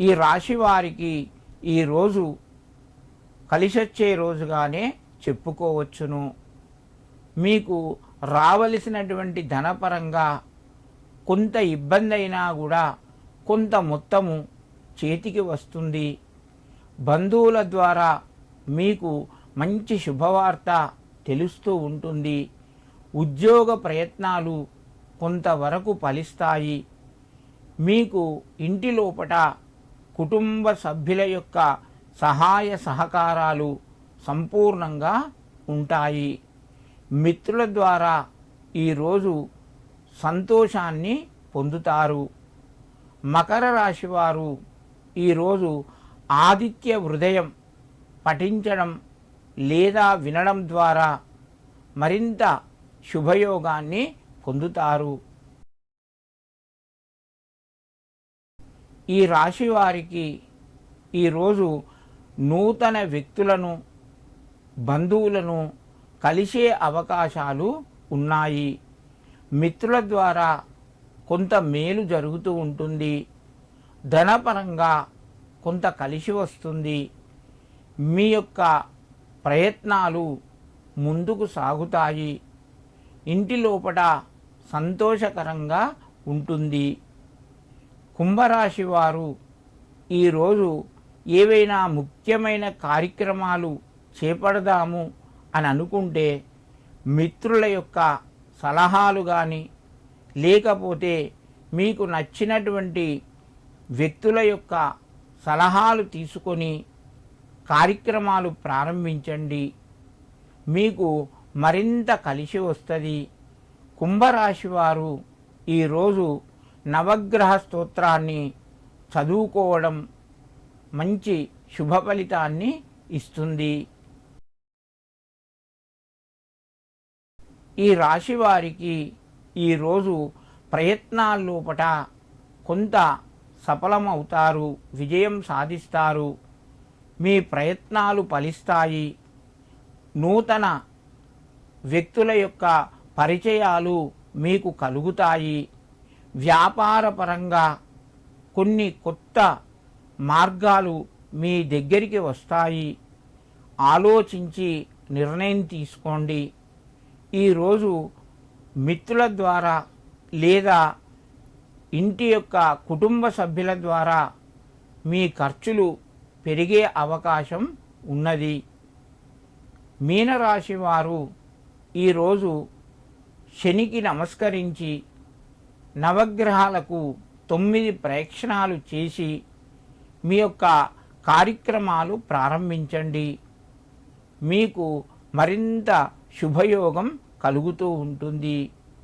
ఈ రాశి వారికి ఈరోజు కలిసొచ్చే రోజుగానే చెప్పుకోవచ్చును. మీకు రావలసినటువంటి ధనపరంగా కొంత ఇబ్బంది అయినా కూడా కొంత మొత్తము చేతికి వస్తుంది. బంధువుల ద్వారా మీకు మంచి శుభవార్త తెలుస్తూ ఉంటుంది. ఉద్యోగ ప్రయత్నాలు కొంతవరకు ఫలిస్తాయి. మీకు ఇంటి లోపట కుటుంబ సభ్యుల యొక్క సహాయ సహకారాలు సంపూర్ణంగా ఉంటాయి. మిత్రుల ద్వారా ఈరోజు సంతోషాన్ని పొందుతారు. మకర రాశివారు ఈరోజు ఆదిత్య హృదయం పఠించడం లేదా వినడం ద్వారా మరింత శుభయోగాన్ని పొందుతారు. ఈ రాశి వారికి ఈరోజు నూతన వ్యక్తులను బంధువులను కలిసే అవకాశాలు ఉన్నాయి. మిత్రుల ద్వారా కొంత మేలు జరుగుతూ ఉంటుంది. ధనపరంగా కొంత కలిసి వస్తుంది. మీ యొక్క ప్రయత్నాలు ముందుకు సాగుతాయి. ఇంటి లోపల సంతోషకరంగా ఉంటుంది. కుంభరాశి వారు ఈరోజు ఏవైనా ముఖ్యమైన కార్యక్రమాలు చేపడదాము అని అనుకుంటే మిత్రుల యొక్క సలహాలు కానీ లేకపోతే మీకు నచ్చినటువంటి వ్యక్తుల యొక్క సలహాలు తీసుకొని కార్యక్రమాలు ప్రారంభించండి. మీకు మరింత కలిసి వస్తుంది. కుంభరాశి వారు ఈరోజు నవగ్రహ స్తోత్రాన్ని చదువుకోవడం మంచి శుభ ఫలితాన్ని ఇస్తుంది. ఈ రాశి వారికి ఈరోజు ప్రయత్నాల్లోపట కొంత సఫలమవుతారు విజయం సాధిస్తారు. మీ ప్రయత్నాలు ఫలిస్తాయి. నూతన వ్యక్తుల యొక్క పరిచయాలు మీకు కలుగుతాయి. వ్యాపారపరంగా కొన్ని కొత్త మార్గాలు మీ దగ్గరికి వస్తాయి. ఆలోచించి నిర్ణయం తీసుకోండి. ఈరోజు మిత్రుల ద్వారా లేదా ఇంటి యొక్క కుటుంబ సభ్యుల ద్వారా మీ ఖర్చులు పెరిగే అవకాశం ఉన్నది. మీనరాశి వారు ఈరోజు శనికి నమస్కరించి నవగ్రహాలకు తొమ్మిది ప్రయక్షణాలు చేసి మీ యొక్క కార్యక్రమాలు ప్రారంభించండి. మీకు మరింత శుభయోగం కలుగుతూ ఉంటుంది.